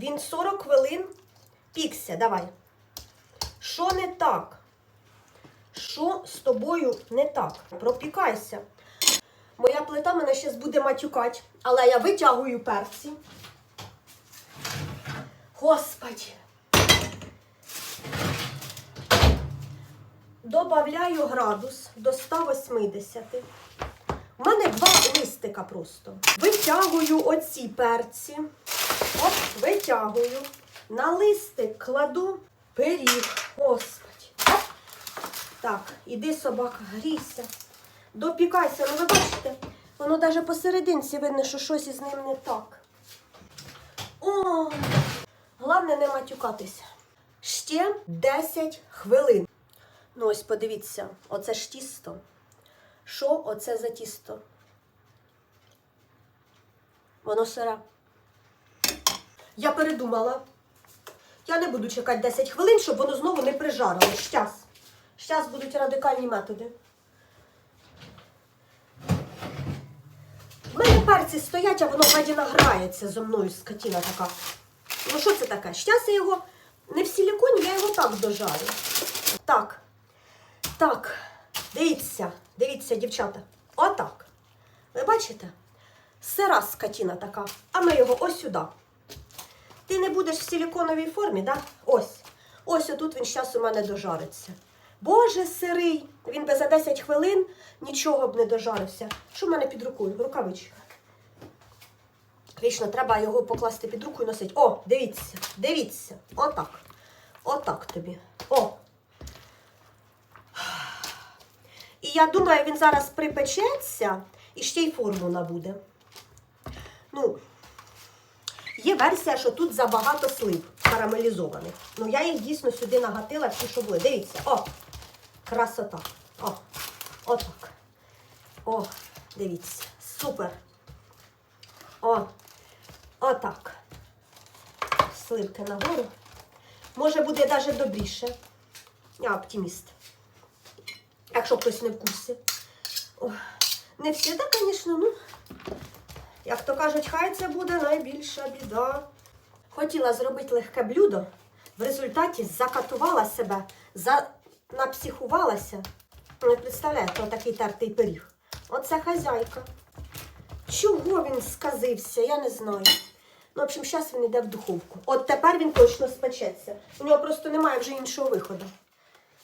Він 40 хвилин пікся. Давай. Що не так? Що з тобою не так? Пропікайся. Моя плита мене зараз буде матюкати, але я витягую перці. Господи. Добавляю градус до 180. У мене два листика просто. Витягую оці перці. Оп, витягую. На листик кладу пиріг. Господи. Оп. Так, іди, собака, грійся. Допікайся, ну ви бачите, воно навіть посерединці видно, що щось із ним не так. О, головне не матюкатися. Ще 10 хвилин. Ну, ось подивіться, оце ж тісто. Що оце за тісто? Воно сире. Я передумала. Я не буду чекати 10 хвилин, щоб воно знову не прижарило. Щас. Щас будуть радикальні методи. В мене перці стоять, а воно гадіна грається зо мною, скотіна така. Ну що це таке? Щас я його не в силіконі, я його так дожарю. Так. Так. Дивіться, дивіться, дівчата. Отак. Ви бачите? Сира скотіна така. А ми його ось сюди. Ти не будеш в силіконовій формі, так? Ось. Ось отут він зараз у мене дожариться. Боже, сирий! Він би за 10 хвилин нічого б не дожарився. Що в мене під рукою? Рукавичка. Вічно, треба його покласти під руку і носити. О, дивіться, дивіться. Отак. Отак тобі. О. І я думаю, він зараз припечеться і ще й форму набуде. Ну, версія, що тут забагато слив карамелізованих. Ну, я їх дійсно сюди нагатила всі, що були. Дивіться, о! Красота. О! Отак. О, дивіться. Супер. О! Отак. Сливки нагору. Може буде навіть добріше. Я оптиміст. Якщо хтось не в курсі. О, не всі, так, звісно, ну. Як то кажуть, хай це буде найбільша біда. Хотіла зробити легке блюдо, в результаті закатувала себе, за... напсихувалася. Не представляєте, отакий тертий пиріг. Оце хазяйка. Чого він сказився, я не знаю. Ну, в общем, зараз він йде в духовку. От тепер він точно спечеться. У нього просто немає вже іншого виходу.